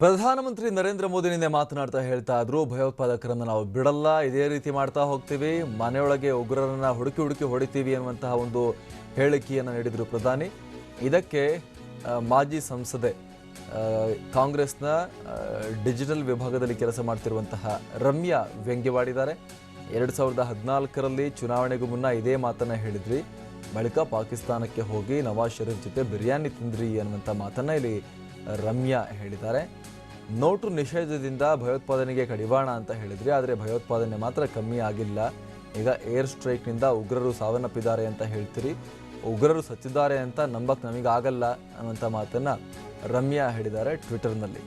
ಪ್ರಧಾನಮಂತ್ರಿ ನರೇಂದ್ರ ಮೋದಿ ನಿನ್ನೆ ಮಾತನಾಡ್ತಾ ಹೇಳ್ತಾ ಇದ್ರು, ಭಯೋತ್ಪಾದಕರನ್ನು ನಾವು ಬಿಡಲ್ಲ, ಇದೇ ರೀತಿ ಮಾಡ್ತಾ ಹೋಗ್ತೀವಿ, ಮನೆಯೊಳಗೆ ಉಗ್ರರನ್ನ ಹುಡುಕಿ ಹುಡುಕಿ ಹೊಡಿತೀವಿ ಅನ್ನುವಂತಹ ಒಂದು ಹೇಳಿಕೆಯನ್ನು ನೀಡಿದರು ಪ್ರಧಾನಿ. ಇದಕ್ಕೆ ಮಾಜಿ ಸಂಸದೆ ಕಾಂಗ್ರೆಸ್ನ ಡಿಜಿಟಲ್ ವಿಭಾಗದಲ್ಲಿ ಕೆಲಸ ಮಾಡ್ತಿರುವಂತಹ ರಮ್ಯಾ ವ್ಯಂಗ್ಯವಾಡಿದ್ದಾರೆ. ಎರಡು ಸಾವಿರದ ಹದಿನಾಲ್ಕರಲ್ಲಿ ಚುನಾವಣೆಗೂ ಮುನ್ನ ಇದೇ ಮಾತನ್ನ ಹೇಳಿದ್ರಿ, ಬಳಿಕ ಪಾಕಿಸ್ತಾನಕ್ಕೆ ಹೋಗಿ ನವಾಜ್ ಶರೀಫ್ ಜೊತೆ ಬಿರಿಯಾನಿ ತಿಂದ್ರಿ ಅನ್ನುವಂಥ ಮಾತನ್ನ ಇಲ್ಲಿ ರಮ್ಯಾ ಹೇಳಿದ್ದಾರೆ. ನೋಟು ನಿಷೇಧದಿಂದ ಭಯೋತ್ಪಾದನೆಗೆ ಕಡಿವಾಣ ಅಂತ ಹೇಳಿದ್ರಿ, ಆದರೆ ಭಯೋತ್ಪಾದನೆ ಮಾತ್ರ ಕಮ್ಮಿ ಆಗಿಲ್ಲ. ಈಗ ಏರ್ ಸ್ಟ್ರೈಕ್ನಿಂದ ಉಗ್ರರು ಸಾವನ್ನಪ್ಪಿದ್ದಾರೆ ಅಂತ ಹೇಳ್ತೀರಿ. ಉಗ್ರರು ಸತ್ತಿದ್ದಾರೆ ಅಂತ ನಂಬಕ್ ನಮಗಾಗಲ್ಲ ಅನ್ನುವಂಥ ಮಾತನ್ನು ರಮ್ಯಾ ಹೇಳಿದ್ದಾರೆ ಟ್ವಿಟರ್ನಲ್ಲಿ.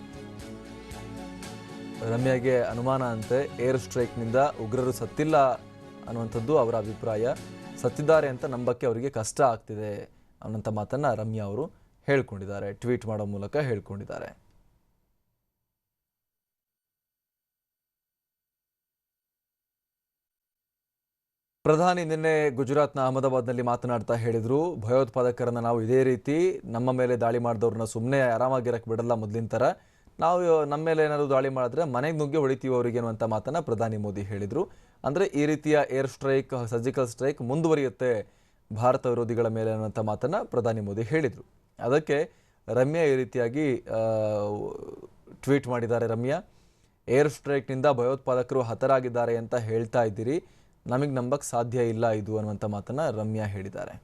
ರಮ್ಯಾಗೆ ಅನುಮಾನ ಅಂತೆ, ಏರ್ ಸ್ಟ್ರೈಕ್ನಿಂದ ಉಗ್ರರು ಸತ್ತಿಲ್ಲ ಅನ್ನುವಂಥದ್ದು ಅವರ ಅಭಿಪ್ರಾಯ. ಸತ್ತಿದ್ದಾರೆ ಅಂತ ನಂಬಕ್ಕೆ ಅವರಿಗೆ ಕಷ್ಟ ಆಗ್ತಿದೆ ಅನ್ನೋಂಥ ಮಾತನ್ನು ರಮ್ಯಾ ಅವರು ಹೇಳ್ಕೊಂಡಿದ್ದಾರೆ, ಟ್ವೀಟ್ ಮಾಡೋ ಮೂಲಕ ಹೇಳ್ಕೊಂಡಿದ್ದಾರೆ. ಪ್ರಧಾನಿ ನಿನ್ನೆ ಗುಜರಾತ್ನ ಅಹಮದಾಬಾದ್ನಲ್ಲಿ ಮಾತನಾಡ್ತಾ ಹೇಳಿದರು, ಭಯೋತ್ಪಾದಕರನ್ನು ನಾವು ಇದೇ ರೀತಿ ನಮ್ಮ ಮೇಲೆ ದಾಳಿ ಮಾಡಿದವ್ರನ್ನ ಸುಮ್ಮನೆ ಆರಾಮಾಗಿರಕ್ಕೆ ಬಿಡಲ್ಲ ಮೊದಲಿನ ಥರ ನಾವು ನಮ್ಮ ಮೇಲೆ ಏನಾದರೂ ದಾಳಿ ಮಾಡಿದ್ರೆ ಮನೆಗೆ ನುಗ್ಗಿ ಹೊಡಿತೀವಿ ಅವರಿಗೆ ಅನ್ನುವಂಥ ಮಾತನ್ನು ಪ್ರಧಾನಿ ಮೋದಿ ಹೇಳಿದರು. ಅಂದರೆ ಈ ರೀತಿಯ ಏರ್ ಸ್ಟ್ರೈಕ್ ಸರ್ಜಿಕಲ್ ಸ್ಟ್ರೈಕ್ ಮುಂದುವರಿಯುತ್ತೆ, ಭಾರತ ವಿರೋಧಿಗಳ ಮೇಲೆ ಅನ್ನುವಂಥ ಮಾತನ್ನು ಪ್ರಧಾನಿ ಮೋದಿ ಹೇಳಿದ್ರು. ಅದಕ್ಕೆ ರಮ್ಯಾ ಈ ರೀತಿಯಾಗಿ ಟ್ವೀಟ್ ಮಾಡಿದ್ದಾರೆ ರಮ್ಯಾ. ಏರ್ ಸ್ಟ್ರೈಕ್ನಿಂದ ಭಯೋತ್ಪಾದಕರು ಹತರಾಗಿದ್ದಾರೆ ಅಂತ ಹೇಳ್ತಾ ಇದ್ದೀರಿ. ನಮಗೆ ನಂಬಕ್ಕೆ ಸಾಧ್ಯ ಇಲ್ಲ ಇದು ಅನ್ನುವಂಥ ಮಾತನ್ನು ರಮ್ಯಾ ಹೇಳಿದ್ದಾರೆ.